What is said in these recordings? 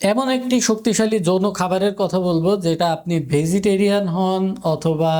এমন একটি শক্তিশালী যৌন খাবারের কথা বলব, যেটা আপনি ভেজিটেরিয়ান হন অথবা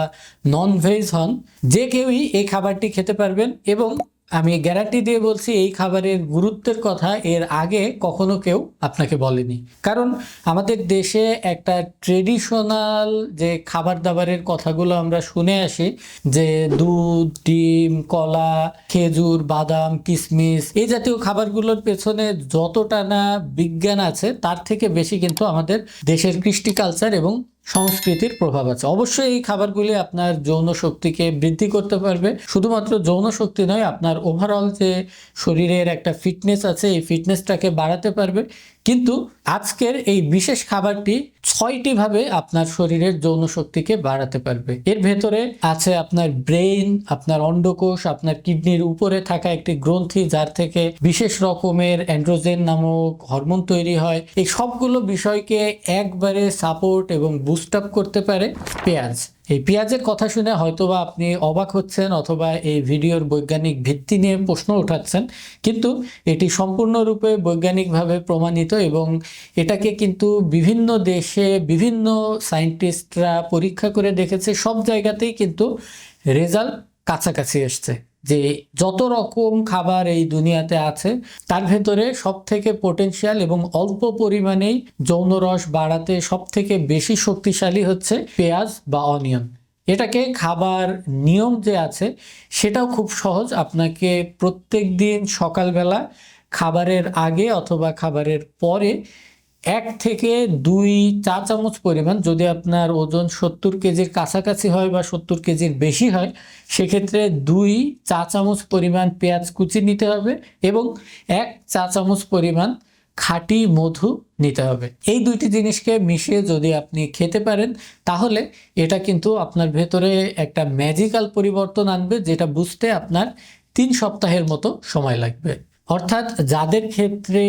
নন ভেজ হন, যে কেউই এই খাবারটি খেতে পারবেন এবং আমি গ্যারান্টি দিয়ে বলছি এই খাবারের গুরুত্বের কথা এর আগে কখনো কেউ আপনাকে বলেনি। কারণ আমাদের দেশে একটা ট্রেডিশনাল যে খাবার দাবারের কথাগুলো আমরা শুনে আসি, যে দুধ, ডিম, কলা, খেজুর, বাদাম কিশমিশ এই জাতীয় খাবারগুলোর পেছনে যতটা না বিজ্ঞান আছে, তার থেকে বেশি কিন্তু আমাদের দেশের কৃষ্টি কালচার এবং সংস্কৃতির প্রভাব আছে। অবশ্যই এই খাবারগুলি আপনার যৌন শক্তিকে বৃদ্ধি করতে পারবে। শুধুমাত্র যৌন শক্তি নয়, আপনার ওভারঅল যে শরীরের একটা ফিটনেস আছে, এই ফিটনেসটাকে বাড়াতে পারবে। কিন্তু আজকের এই বিশেষ খাবারটি ছয়টি ভাবে আপনার শরীরের যৌন শক্তিকে বাড়াতে পারবে। এর ভেতরে আছে আপনার ব্রেইন, আপনার অন্ডকোষ, আপনার কিডনির উপরে থাকা একটি গ্রন্থি যার থেকে বিশেষ রকমের অ্যান্ড্রোজেন নামক হরমোন তৈরি হয়। এই সবগুলো বিষয়কে একবারে সাপোর্ট এবং বুস্ট আপ করতে পারে পেঁয়াজ। এই পেঁয়াজের কথা শুনে হয়তোবা আপনি অবাক হচ্ছেন অথবা এই ভিডিওর বৈজ্ঞানিক ভিত্তি নিয়ে প্রশ্ন উঠাচ্ছেন। কিন্তু এটি সম্পূর্ণরূপে বৈজ্ঞানিকভাবে প্রমাণিত এবং এটাকে কিন্তু বিভিন্ন দেশে বিভিন্ন সায়েন্টিস্টরা পরীক্ষা করে দেখেছে। সব জায়গাতেই কিন্তু রেজাল্ট কাছাকাছি এসছে। যে যত রকম খাবার এই দুনিয়াতে আছে, তার ভেতরে সব থেকে পোটেনশিয়াল এবং অল্প পরিমাণেই যৌন রস বাড়াতে সব থেকে বেশি শক্তিশালী হচ্ছে পেঁয়াজ বা অনিয়ন। এটাকে খাবার নিয়ম যে আছে, সেটাও খুব সহজ। আপনাকে প্রত্যেক দিন সকালবেলা খাবারের আগে অথবা খাবারের পরে এক থেকে দুই চা চামচ পরিমাণ যদি আপনার ওজন সত্তর কেজির কাছাকাছি হয় বা সত্তর কেজির বেশি হয়, সেক্ষেত্রে দুই চা চামচ পরিমাণ পেঁয়াজ কুচি নিতে হবে এবং এক চা চামচ পরিমাণ খাঁটি মধু নিতে হবে। এই দুইটি জিনিসকে মিশিয়ে যদি আপনি খেতে পারেন, তাহলে এটা কিন্তু আপনার ভেতরে একটা ম্যাজিক্যাল পরিবর্তন আনবে, যেটা বুঝতে আপনার তিন সপ্তাহের মতো সময় লাগবে। অর্থাৎ যাদের ক্ষেত্রে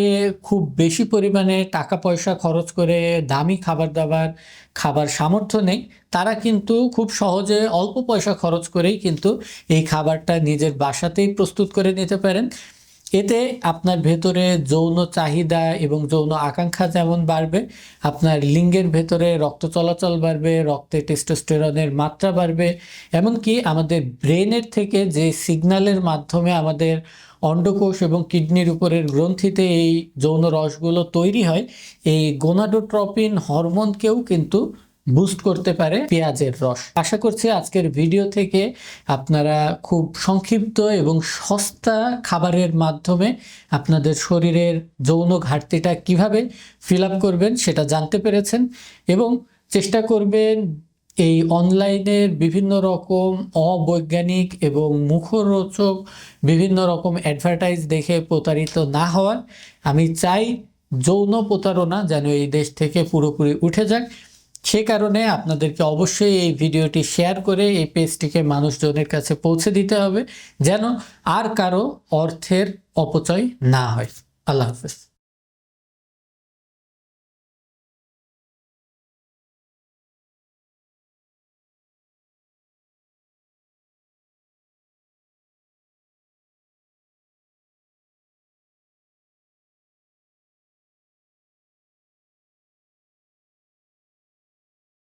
খুব বেশি পরিমাণে টাকা পয়সা খরচ করে দামি খাবার দাবার খাবার সামর্থ্য নেই, তারা কিন্তু খুব সহজে অল্প পয়সা খরচ করেই কিন্তু এই খাবারটা নিজের বাসাতেই প্রস্তুত করে নিতে পারেন। এতে আপনার ভেতরে যৌন চাহিদা এবং যৌন আকাঙ্ক্ষা যেমন বাড়বে, আপনার লিঙ্গের ভেতরে রক্ত চলাচল বাড়বে, রক্তে টেস্টোস্টেরনের মাত্রা বাড়বে, এমনকি আমাদের ব্রেনের থেকে যে সিগন্যালের মাধ্যমে আমাদের অন্ডকোষ এবং কিডনির উপরের গ্রন্থিতে এই যৌন রসগুলো তৈরি হয়, এই গোনাডোট্রপিন হরমোনকেও কিন্তু বুস্ট করতে পারে পেঁয়াজের রস। আশা করছি আজকের ভিডিও থেকে আপনারা খুব সংক্ষিপ্ত এবং সস্তা খাবারের মাধ্যমে আপনাদের শরীরের যৌন ঘাটতিটা কীভাবে ফিল করবেন সেটা জানতে পেরেছেন এবং চেষ্টা করবেন এই অনলাইনের বিভিন্ন রকম অবৈজ্ঞানিক এবং মুখরোচক বিভিন্ন রকম অ্যাডভার্টাইজ দেখে প্রতারিত না হওয়ার। আমি চাই যৌন প্রতারণা যেন এই দেশ থেকে পুরোপুরি উঠে যাক। সে কারণে আপনাদেরকে অবশ্যই এই ভিডিওটি শেয়ার করে এই পেজটিকে মানুষজনের কাছে পৌঁছে দিতে হবে যেন আর কারও অর্থের অপচয় না হয়। আল্লাহ হাফেজ।